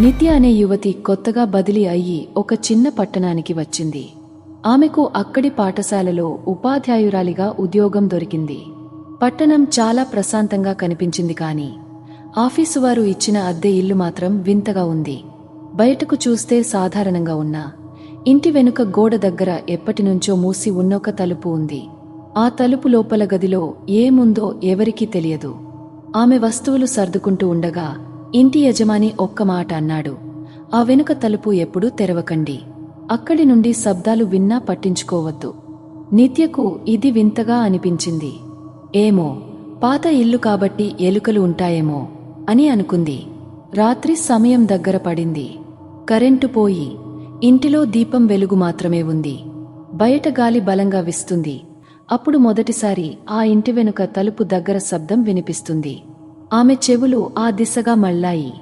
నిత్య అనే యువతి కొత్తగా బదిలీ అయ్యి ఒక చిన్న పట్టణానికి వచ్చింది. ఆమెకు అక్కడి పాఠశాలలో ఉపాధ్యాయురాలిగా ఉద్యోగం దొరికింది. పట్టణం చాలా ప్రశాంతంగా కనిపించింది కాని ఆఫీసు వారు ఇచ్చిన అద్దె ఇల్లు మాత్రం వింతగా ఉంది. బయటకు చూస్తే సాధారణంగా ఉన్నా ఇంటి వెనుక గోడ దగ్గర ఎప్పటినుంచో మూసి ఉన్నొక తలుపు ఉంది. ఆ తలుపు లోపల గదిలో ఏముందో ఎవరికీ తెలియదు. ఆమె వస్తువులు సర్దుకుంటూ ఉండగా ఇంటి యజమాని ఒక్క మాట అన్నాడు. ఆ వెనుక తలుపు ఎప్పుడూ తెరవకండి. అక్కడి నుండి శబ్దాలు విన్నా పట్టించుకోవద్దు. నిత్యకు ఇది వింతగా అనిపించింది. ఏమో పాత ఇల్లు కాబట్టి ఎలుకలు ఉంటాయేమో అని అనుకుంది. రాత్రి సమయం దగ్గర పడింది. కరెంటు పోయి ఇంటిలో దీపం వెలుగు మాత్రమే ఉంది. బయట గాలి బలంగా విస్తుంది. అప్పుడు మొదటిసారి ఆ ఇంటి వెనుక తలుపు దగ్గర శబ్దం వినిపిస్తుంది. ఆమె చెవులు ఆ దిశగా మళ్ళాయి.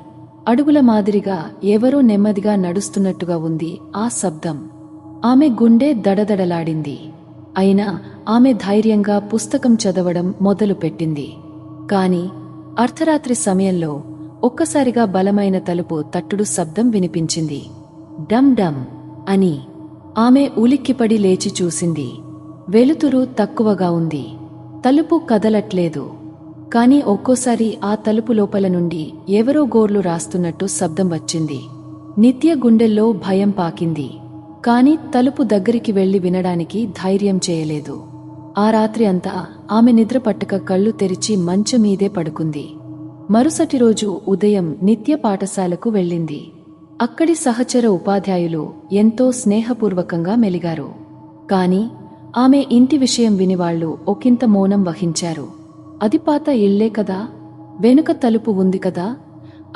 అడుగుల మాదిరిగా ఎవరో నెమ్మదిగా నడుస్తున్నట్టుగా ఉంది ఆ శబ్దం. ఆమె గుండె దడదడలాడింది. అయినా ఆమె ధైర్యంగా పుస్తకం చదవడం మొదలుపెట్టింది కాని అర్ధరాత్రి సమయంలో ఒక్కసారిగా బలమైన తలుపు తట్టుడు శబ్దం వినిపించింది. డమ్ డమ్ అని ఆమె ఉలిక్కిపడి లేచి చూసింది. వెలుతురు తక్కువగా ఉంది. తలుపు కదలట్లేదు. కాని ఒక్కోసారి ఆ తలుపు లోపల నుండి ఎవరో గోర్లు రాస్తున్నట్టు శబ్దం వచ్చింది. నిత్య గుండెల్లో భయం పాకింది. కాని తలుపు దగ్గరికి వెళ్ళి వినడానికి ధైర్యం చేయలేదు. ఆ రాత్రి అంతా ఆమె నిద్ర పట్టక కళ్ళు తెరిచి మంచమీదే పడుకుంది. మరుసటి రోజు ఉదయం నిత్య పాఠశాలకు వెళ్ళింది. అక్కడి సహచర ఉపాధ్యాయులు ఎంతో స్నేహపూర్వకంగా మెలిగారు. కాని ఆమె ఇంటి విషయం వినివాళ్ళు ఒకింత మౌనం వహించారు. అది పాత ఇళ్ళే కదా వెనుక తలుపు ఉంది కదా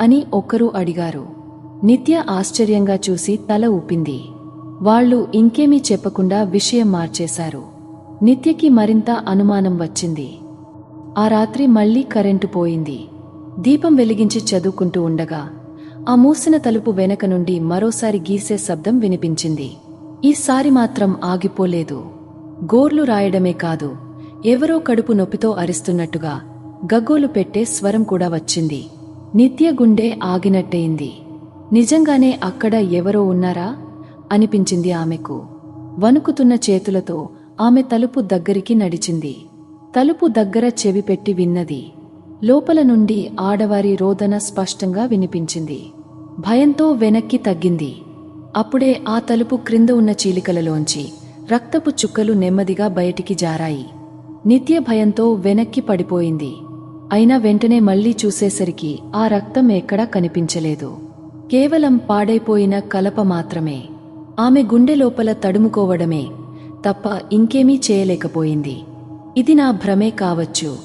అని ఒకరు అడిగారు. నిత్య ఆశ్చర్యంగా చూసి తల ఊపింది. వాళ్ళు ఇంకేమీ చెప్పకుండా విషయం మార్చేశారు. నిత్యకి మరింత అనుమానం వచ్చింది. ఆ రాత్రి మళ్ళీ కరెంటు పోయింది. దీపం వెలిగించి చదువుకుంటూ ఉండగా ఆ మూసిన తలుపు వెనక నుండి మరోసారి గీసే శబ్దం వినిపించింది. ఈసారి మాత్రం ఆగిపోలేదు. గోర్లు రాయడమే కాదు ఎవరో కడుపు నొప్పితో అరిస్తున్నట్టుగా గగ్గోలు పెట్టే స్వరం కూడా వచ్చింది. నిత్య గుండె ఆగినట్టయింది. నిజంగానే అక్కడ ఎవరో ఉన్నారా? అనిపించింది ఆమెకు. వణుకుతున్న చేతులతో ఆమె తలుపు దగ్గరికి నడిచింది. తలుపు దగ్గర చెవి పెట్టి విన్నది. లోపల నుండి ఆడవారి రోదన స్పష్టంగా వినిపించింది. భయంతో వెనక్కి తగ్గింది. అప్పుడే ఆ తలుపు క్రింద ఉన్న చీలికలలోంచి రక్తపు చుక్కలు నెమ్మదిగా బయటికి జారాయి. నిత్య భయంతో వెనక్కి పడిపోయింది. అయినా వెంటనే మళ్ళీ చూసేసరికి ఆ రక్తం ఎక్కడా కనిపించలేదు. కేవలం పాడైపోయిన కలప మాత్రమే. ఆమె గుండె లోపల తడుముకోవడమే తప్ప ఇంకేమీ చేయలేకపోయింది. ఇది నా భ్రమే కావచ్చు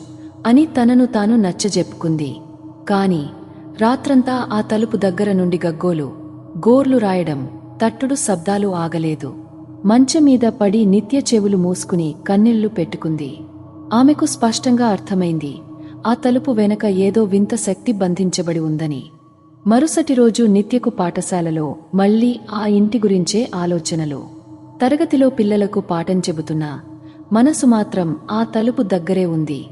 అని తనను తాను నచ్చజెప్పుకుంది. కాని రాత్రంతా ఆ తలుపు దగ్గర నుండి గగ్గోలు గోర్లు రాయడం తట్టుడు శబ్దాలు ఆగలేదు. మంచం మీద పడి నిత్య చెవులు మూసుకుని కన్నీళ్ళు పెట్టుకుంది. ఆమెకు స్పష్టంగా అర్థమైంది ఆ తలుపు వెనక ఏదో వింత శక్తి బంధించబడి ఉందని. మరుసటి రోజు నిత్యకు పాఠశాలలో మళ్ళీ ఆ ఇంటి గురించే ఆలోచనలు. తరగతిలో పిల్లలకు పాఠం చెబుతున్నా మనసు మాత్రం ఆ తలుపు దగ్గరే ఉంది.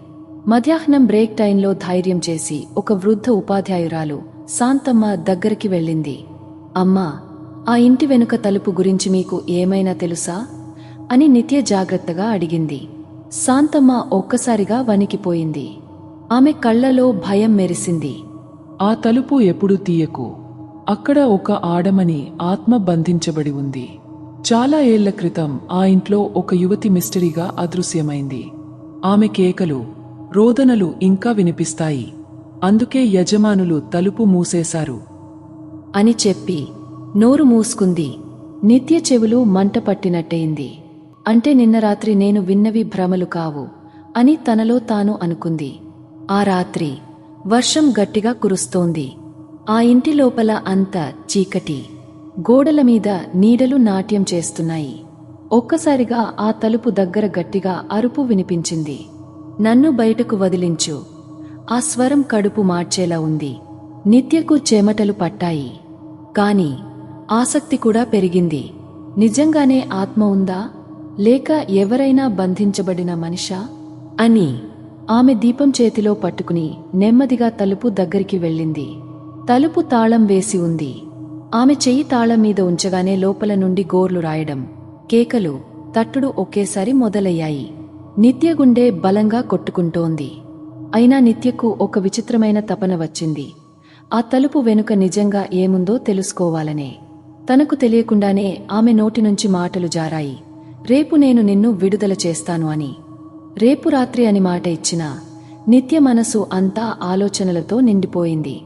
మధ్యాహ్నం బ్రేక్ టైంలో ధైర్యం చేసి ఒక వృద్ధ ఉపాధ్యాయురాలు శాంతమ్మ దగ్గరికి వెళ్ళింది. అమ్మా ఆ ఇంటి వెనుక తలుపు గురించి మీకు ఏమైనా తెలుసా? అని నిత్య జాగ్రత్తగా అడిగింది. శాంతమ్మ ఒక్కసారిగా వణికిపోయింది. ఆమె కళ్ళలో భయం మెరిసింది. ఆ తలుపు ఎప్పుడు తీయకు. అక్కడ ఒక ఆడమని ఆత్మ బంధించబడి ఉంది. చాలా ఏళ్ళ క్రితం ఆ ఇంట్లో ఒక యువతి మిస్టరీగా అదృశ్యమైంది. ఆమె కేకలు రోదనలు ఇంకా వినిపిస్తాయి. అందుకే యజమానులు తలుపు మూసేశారు. అని చెప్పి నోరు మూసుకుంది. నిత్య చెవులు మంట పట్టినట్టయింది. అంటే నిన్న రాత్రి నేను విన్నవి భ్రమలు కావు అని తనలో తాను అనుకుంది. ఆ రాత్రి వర్షం గట్టిగా కురుస్తోంది. ఆ ఇంటి లోపల అంత చీకటి గోడల మీద నీడలు నాట్యం చేస్తున్నాయి. ఒక్కసారిగా ఆ తలుపు దగ్గర గట్టిగా అరుపు వినిపించింది. నన్ను బయటకు వదిలించు. ఆ స్వరం కడుపు మార్చేలా ఉంది. నిత్యకు చెమటలు పట్టాయి. కాని ఆసక్తి కూడా పెరిగింది. నిజంగానే ఆత్మ ఉందా? లేక ఎవరైనా బంధించబడిన మనిషా? అని ఆమె దీపం చేతిలో పట్టుకుని నెమ్మదిగా తలుపు దగ్గరికి వెళ్ళింది. తలుపు తాళం వేసి ఉంది. ఆమె చెయ్యి తాళం మీద ఉంచగానే లోపల నుండి గోర్లు రాయడం. కేకలు తట్టుడు ఒకేసారి మొదలయ్యాయి. నిత్య గుండె బలంగా కొట్టుకుంటోంది. అయినా నిత్యకు ఒక విచిత్రమైన తపన వచ్చింది. ఆ తలుపు వెనుక నిజంగా ఏముందో తెలుసుకోవాలనే. తనకు తెలియకుండానే ఆమె నోటి నుంచి మాటలు జారాయి. రేపు నేను నిన్ను విడుదల చేస్తాను అని. రేపు రాత్రి అని మాట ఇచ్చిన నిత్య మనసు అంతా ఆలోచనలతో నిండిపోయింది.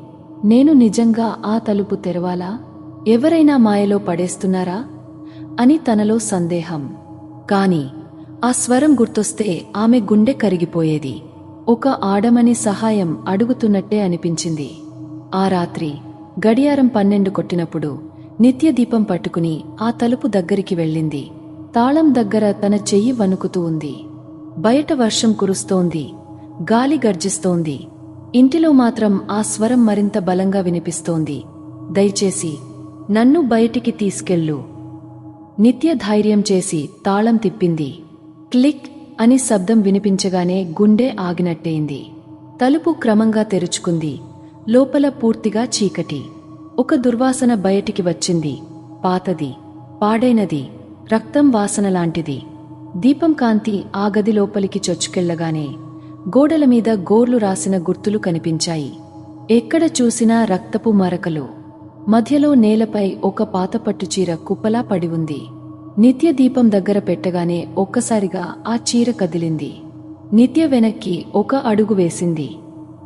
నేను నిజంగా ఆ తలుపు తెరవాలా? ఎవరైనా మాయలో పడేస్తున్నారా? అని తనలో సందేహం. కాని ఆ స్వరం గుర్తొస్తే ఆమె గుండె కరిగిపోయేది. ఒక ఆడమని సహాయం అడుగుతున్నట్టే అనిపించింది. ఆ రాత్రి గడియారం పన్నెండు కొట్టినప్పుడు నిత్య దీపం పట్టుకుని ఆ తలుపు దగ్గరికి వెళ్ళింది. తాళం దగ్గర తన చెయ్యి వణుకుతూ ఉంది. బయట వర్షం కురుస్తోంది. గాలి గర్జిస్తోంది. ఇంటిలో మాత్రం ఆ స్వరం మరింత బలంగా వినిపిస్తోంది. దయచేసి నన్ను బయటికి తీసుకెళ్ళు. నిత్య ధైర్యం చేసి తాళం తిప్పింది. క్లిక్ అని శబ్దం వినిపించగానే గుండె ఆగినట్టయింది. తలుపు క్రమంగా తెరుచుకుంది. లోపల పూర్తిగా చీకటి. ఒక దుర్వాసన బయటికి వచ్చింది. పాతది. పాడైనది. రక్తం వాసన లాంటిది. దీపం కాంతి ఆ గది లోపలికి చొచ్చుకెళ్ళగానే గోడల మీద గోర్లు రాసిన గుర్తులు కనిపించాయి. ఎక్కడ చూసినా రక్తపు మరకలు. మధ్యలో నేలపై ఒక పాత పట్టుచీర కుప్పలా పడి ఉంది. నిత్య దీపం దగ్గర పెట్టగానే ఒక్కసారిగా ఆ చీర కదిలింది. నిత్య వెనక్కి ఒక అడుగు వేసింది.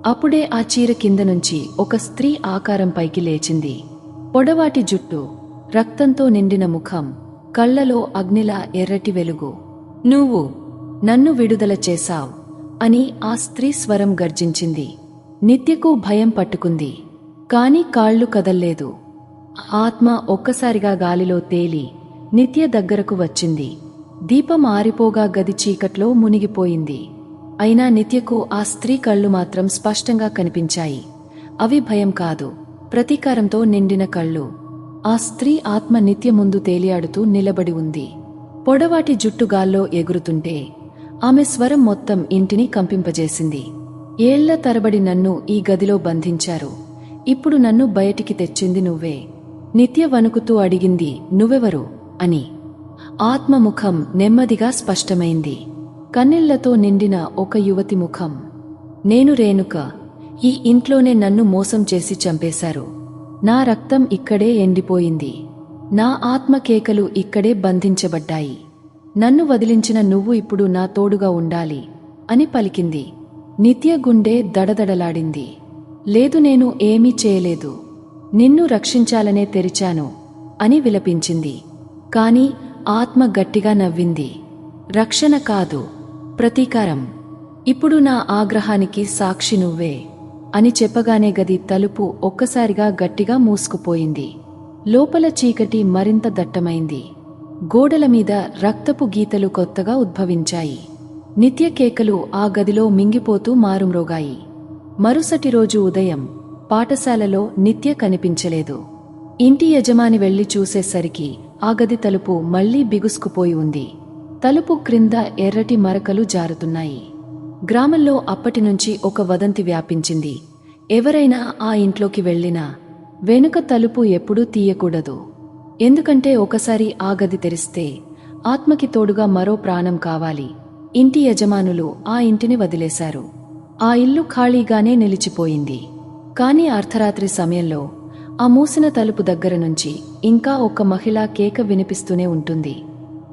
అప్పుడే ఆ చీర కింద నుంచి ఒక స్త్రీ ఆకారం పైకి లేచింది. పొడవాటి జుట్టు రక్తంతో నిండిన ముఖం. కళ్ళలో అగ్నిలా ఎర్రటి వెలుగు. నువ్వు నన్ను విడుదల చేశావు అని ఆ స్త్రీ స్వరం గర్జించింది. నిత్యకు భయం పట్టుకుంది. కాని కాళ్ళు కదల్లేదు. ఆత్మ ఒక్కసారిగా గాలిలో తేలి నిత్య దగ్గరకు వచ్చింది. దీపం ఆరిపోగా గది చీకట్లో మునిగిపోయింది. అయినా నిత్యకు ఆ స్త్రీ కళ్ళు మాత్రం స్పష్టంగా కనిపించాయి. అవి భయం కాదు. ప్రతీకారంతో నిండిన కళ్ళు. ఆ స్త్రీ ఆత్మ నిత్య ముందు తేలియాడుతూ నిలబడి ఉంది. పొడవాటి జుట్టు గాల్లో ఎగురుతుంటే ఆమె స్వరం మొత్తం ఇంటిని కంపింపజేసింది. ఏళ్ళ తరబడి నన్ను ఈ గదిలో బంధించారు. ఇప్పుడు నన్ను బయటికి తెచ్చింది నువ్వే. నిత్య వణుకుతూ అడిగింది నువ్వెవరు? అని. ఆత్మముఖం నెమ్మదిగా స్పష్టమైంది. కన్నీళ్ళతో నిండిన ఒక యువతి ముఖం. నేను రేణుక. ఈ ఇంట్లోనే నన్ను మోసం చేసి చంపేశారు. నా రక్తం ఇక్కడే ఎండిపోయింది. నా ఆత్మ కేకలు ఇక్కడే బంధించబడ్డాయి. నన్ను వదిలించిన నువ్వు ఇప్పుడు నా తోడుగా ఉండాలి అని పలికింది. నిత్య గుండె దడదడలాడింది. లేదు నేను ఏమీ చేయలేదు. నిన్ను రక్షించాలనే తెరిచాను అని విలపించింది. కాని ఆత్మ గట్టిగా నవ్వింది. రక్షణ కాదు ప్రతీకారం. ఇప్పుడు నా ఆగ్రహానికి సాక్షి నువ్వే. అని చెప్పగానే గది తలుపు ఒక్కసారిగా గట్టిగా మూసుకుపోయింది. లోపల చీకటి మరింత దట్టమైంది. గోడల మీద రక్తపు గీతలు కొత్తగా ఉద్భవించాయి. నిత్య కేకలు ఆ గదిలో మింగిపోతూ మారుమ్రోగాయి. మరుసటి రోజు ఉదయం పాఠశాలలో నిత్య కనిపించలేదు. ఇంటి యజమాని వెళ్ళి చూసేసరికి ఆ గది తలుపు మళ్ళీ బిగుసుకుపోయి ఉంది. తలుపు క్రింద ఎర్రటి మరకలు జారుతున్నాయి. గ్రామంలో అప్పటినుంచి ఒక వదంతి వ్యాపించింది. ఎవరైనా ఆ ఇంట్లోకి వెళ్ళినా వెనుక తలుపు ఎప్పుడూ తీయకూడదు. ఎందుకంటే ఒకసారి ఆ గది తెరిస్తే ఆత్మకి తోడుగా మరో ప్రాణం కావాలి. ఇంటి యజమానులు ఆ ఇంటిని వదిలేశారు. ఆ ఇల్లు ఖాళీగానే నిలిచిపోయింది. కాని అర్ధరాత్రి సమయంలో ఆ మూసిన తలుపు దగ్గర నుంచి ఇంకా ఒక మహిళ కేక వినిపిస్తూనే ఉంటుంది.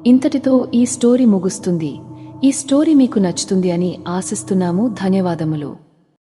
ఇంతటితో ఈ స్టోరీ ముగుస్తుంది. ఈ స్టోరీ మీకు నచ్చుతుంది అని ఆశిస్తున్నాము. ధన్యవాదములు.